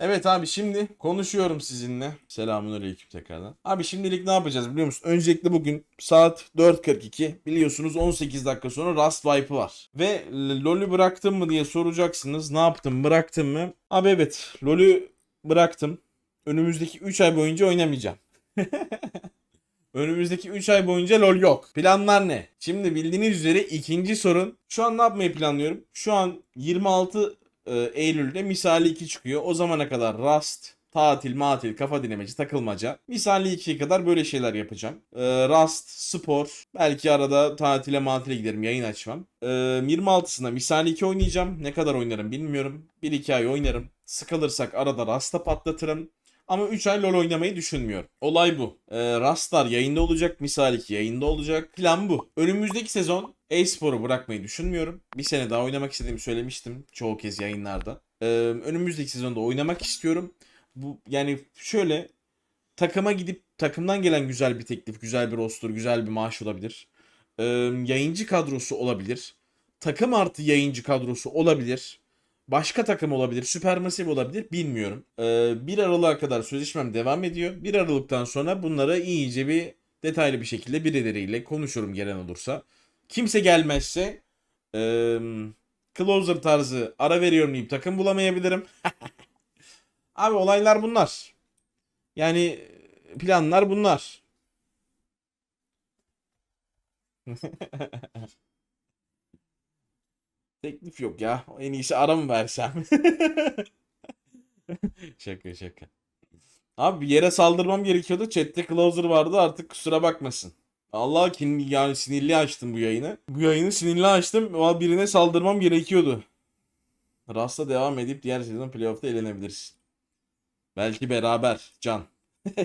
Evet abi şimdi konuşuyorum sizinle. Selamünaleyküm tekrardan. Abi şimdilik ne yapacağız biliyor musun? Öncelikle bugün saat 4.42 biliyorsunuz 18 dakika sonra Rust Wipe'ı var. Ve LoL'ü bıraktım mı diye soracaksınız. Ne yaptım bıraktım mı? Abi evet LoL'ü bıraktım. Önümüzdeki 3 ay boyunca oynamayacağım. Önümüzdeki 3 ay boyunca LoL yok. Planlar ne? Şimdi bildiğiniz üzere ikinci sorun. Şu an ne yapmayı planlıyorum? Şu an 26 e, Eylül'de Misali 2 çıkıyor. O zamana kadar Rust, tatil, matil, kafa dinlemeci, takılmaca. Misali 2'ye kadar böyle şeyler yapacağım. E, Rust, spor. Belki arada tatile matile giderim yayın açmam. E, 26'sında Misali 2 oynayacağım. Ne kadar oynarım bilmiyorum. 1-2 ay oynarım. Sıkılırsak arada Rust'a patlatırım. Ama 3 ay LoL oynamayı düşünmüyorum. Olay bu. Ee, Rastlar yayında olacak. Misal 2 yayında olacak. Plan bu. Önümüzdeki sezon e-sporu bırakmayı düşünmüyorum. Bir sene daha oynamak istediğimi söylemiştim. Çoğu kez yayınlarda. Ee, önümüzdeki sezonda oynamak istiyorum. Bu yani şöyle takıma gidip takımdan gelen güzel bir teklif, güzel bir roster, güzel bir maaş olabilir. Ee, yayıncı kadrosu olabilir. Takım artı yayıncı kadrosu olabilir. Başka takım olabilir, Supermassive olabilir bilmiyorum. Ee, 1 Aralık'a kadar sözleşmem devam ediyor. 1 Aralık'tan sonra bunları iyice bir detaylı bir şekilde birileriyle konuşurum gelen olursa. Kimse gelmezse e, closer tarzı ara veriyorum deyip takım bulamayabilirim. Abi olaylar bunlar. Yani planlar bunlar. Teklif yok ya. En iyisi ara mı versem? şaka şaka. Abi yere saldırmam gerekiyordu. Chat'te closer vardı artık kusura bakmasın. Allah kim yani sinirli açtım bu yayını. Bu yayını sinirli açtım. Birine saldırmam gerekiyordu. Rast'a devam edip diğer sezon playoff'ta eğlenebilirsin. Belki beraber Can.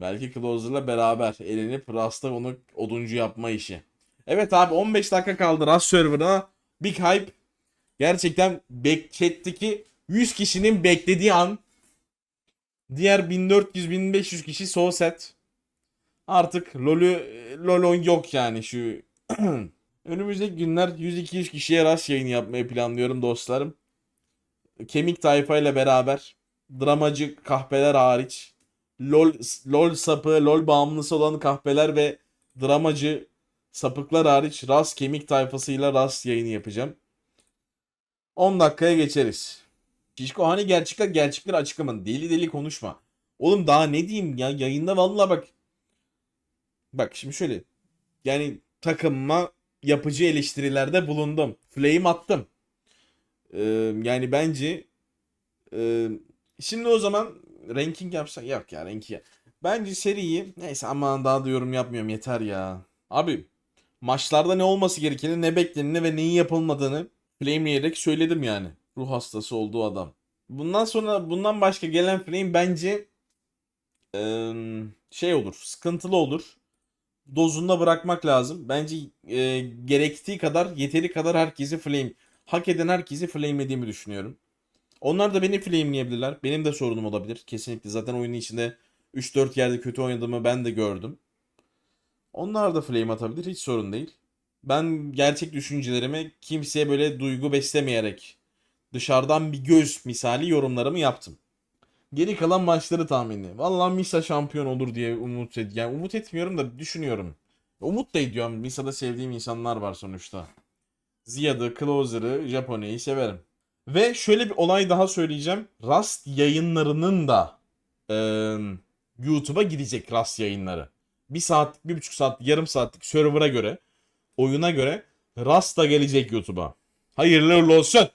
Belki Closer'la beraber elenip Rast'a onu oduncu yapma işi. Evet abi 15 dakika kaldı Rast server'a. Big hype. Gerçekten chat'teki 100 kişinin beklediği an diğer 1400-1500 kişi so set. Artık LoL'ü LoL yok yani şu Önümüzdeki günler 100-200 kişiye rast yayını yapmayı planlıyorum dostlarım. Kemik tayfayla beraber dramacı kahpeler hariç LoL, LoL sapı, LoL bağımlısı olan kahpeler ve dramacı sapıklar hariç rast kemik tayfasıyla rast yayını yapacağım. 10 dakikaya geçeriz. Şişko hani gerçekler gerçekleri açıklamadın. Deli deli konuşma. Oğlum daha ne diyeyim ya yayında valla bak. Bak şimdi şöyle. Yani takımıma yapıcı eleştirilerde bulundum. Flame attım. Ee, yani bence e, şimdi o zaman ranking yapsak yok ya ranking. Bence seriyi neyse aman daha da yorum yapmıyorum yeter ya. Abi maçlarda ne olması gerekeni, ne bekleneni ve neyin yapılmadığını flameleyerek söyledim yani. Ruh hastası olduğu adam. Bundan sonra bundan başka gelen flame bence eee, şey olur, sıkıntılı olur. Dozunda bırakmak lazım. Bence eee, gerektiği kadar, yeteri kadar herkesi flame, hak eden herkesi flamelediğimi düşünüyorum. Onlar da beni flameleyebilirler. Benim de sorunum olabilir. Kesinlikle zaten oyunun içinde 3-4 yerde kötü oynadığımı ben de gördüm. Onlar da flame atabilir hiç sorun değil. Ben gerçek düşüncelerimi kimseye böyle duygu beslemeyerek dışarıdan bir göz misali yorumlarımı yaptım. Geri kalan maçları tahmini. Vallahi Misa şampiyon olur diye umut ed yani umut etmiyorum da düşünüyorum. Umut da ediyorum. Misa'da sevdiğim insanlar var sonuçta. Ziya'dı, Closer'ı, Japone'yi severim. Ve şöyle bir olay daha söyleyeceğim. Rust yayınlarının da eee, YouTube'a gidecek Rust yayınları. Bir saat, bir buçuk saat, yarım saatlik server'a göre, oyuna göre Rust da gelecek YouTube'a. Hayırlı olsun.